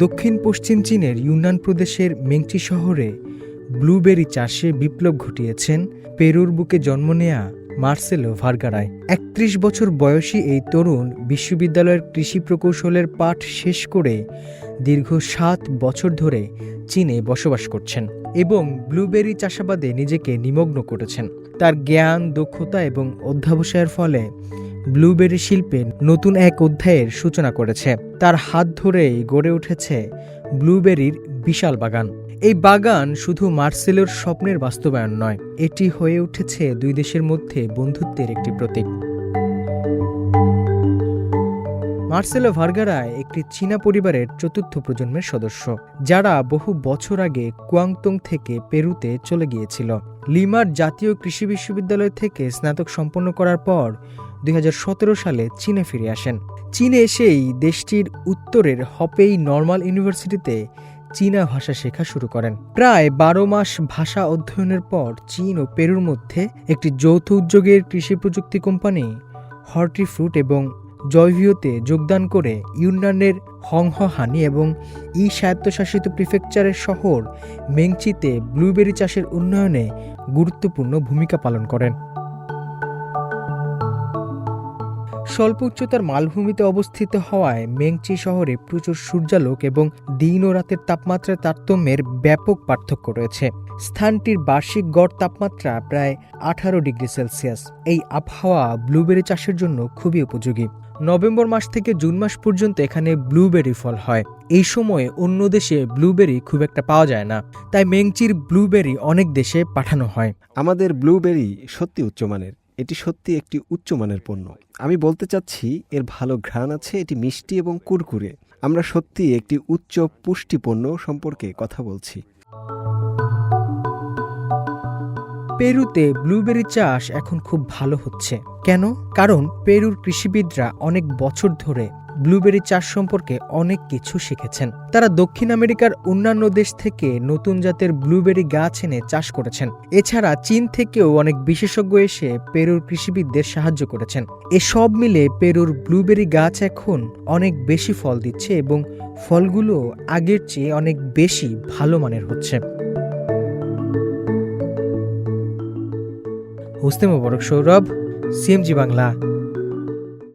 দক্ষিণ পশ্চিম চীনের ইউনান প্রদেশের মেংচি শহরে ব্লুবেরি চাষে বিপ্লব ঘটিয়েছেন পেরুর বুকে জন্ম নেয়া মার্সেলো ভার্গারায়। একত্রিশ বছর বয়সী এই তরুণ বিশ্ববিদ্যালয়ের কৃষি প্রকৌশলের পাঠ শেষ করে দীর্ঘ সাত বছর ধরে চীনে বসবাস করছেন এবং ব্লুবেরি চাষাবাদে নিজেকে নিমগ্ন করেছেন। তার জ্ঞান, দক্ষতা এবং অধ্যাবসায়ের ফলে ব্লুবেরি শিল্পে নতুন এক অধ্যায়ের সূচনা করেছে। তার হাত ধরেই গড়ে উঠেছে ব্লুবেরির বিশাল বাগান। এই বাগান শুধু মার্সেলোর স্বপ্নের বাস্তবায়ন নয়, এটি হয়ে উঠেছে দুই দেশের মধ্যে বন্ধুত্বের একটি প্রতীক। মার্সেলো ভার্গারায় একটি চীনা পরিবারের চতুর্থ প্রজন্মের সদস্য, যারা বহু বছর আগে কুয়াংতং থেকে পেরুতে চলে গিয়েছিল। লিমার জাতীয় কৃষি বিশ্ববিদ্যালয় থেকে স্নাতক সম্পন্ন করার পর দুই হাজার সতেরো সালে চীনে ফিরে আসেন। চীনে এসেই দেশটির উত্তরের হপেই নর্মাল ইউনিভার্সিটিতে চীনা ভাষা শেখা শুরু করেন। প্রায় বারো মাস ভাষা অধ্যয়নের পর চীন ও পেরুর মধ্যে একটি যৌথ উদ্যোগের কৃষি প্রযুক্তি কোম্পানি হর্টি ফ্রুট এবং জয়ভিওতে যোগদান করে ইউনানের হংহানি এবং ই স্বায়ত্তশাসিত প্রিফেকচারের শহর মেংচিতে ব্লুবেরি চাষের উন্নয়নে গুরুত্বপূর্ণ ভূমিকা পালন করেন। স্বল্প উচ্চতার মালভূমিতে অবস্থিত হওয়ায় মেংচি শহরে প্রচুর সূর্যালোক এবং দিন ও রাতের তাপমাত্রার তারতম্যের ব্যাপক পার্থক্য রয়েছে। স্থানটির বার্ষিক গড় তাপমাত্রা প্রায় আঠারো ডিগ্রি সেলসিয়াস। এই আবহাওয়া ব্লুবেরি চাষের জন্য খুবই উপযোগী। নভেম্বর মাস থেকে জুন মাস পর্যন্ত এখানে ব্লুবেরি ফল হয়। এই সময়ে অন্য দেশে ব্লুবেরি খুব একটা পাওয়া যায় না, তাই মেংচির ব্লুবেরি অনেক দেশে পাঠানো হয়। আমাদের ব্লুবেরি সত্যি উচ্চমানের। এটি সত্যি একটি উচ্চমানের পণ্য। আমি বলতে চাচ্ছি, এর ভালো ঘ্রাণ আছে এটি মিষ্টি এবং কুরকুরে। আমরা সত্যি একটি উচ্চ পুষ্টি পণ্য সম্পর্কে কথা বলছি। পেরুতে ব্লুবেরি চাষ এখন খুব ভালো হচ্ছে। কেন? কারণ পেরুর কৃষিবিদরা অনেক বছর ধরে ব্লুবেরি চাষ সম্পর্কে অনেক কিছু শিখেছেন। তারা দক্ষিণ আমেরিকার অন্যান্য দেশ থেকে নতুন জাতের ব্লুবেরি গাছ এনে চাষ করেছেন। এছাড়া চীন থেকেও অনেক বিশেষজ্ঞ এসে পেরুর কৃষিবিদদের সাহায্য করেছেন। এসব মিলে পেরুর ব্লুবেরি গাছ এখন অনেক বেশি ফল দিচ্ছে এবং ফলগুলো আগের চেয়ে অনেক বেশি ভালো মানের হচ্ছে। হুস্তে মোবারক সৌরভ, সিএমজি বাংলা।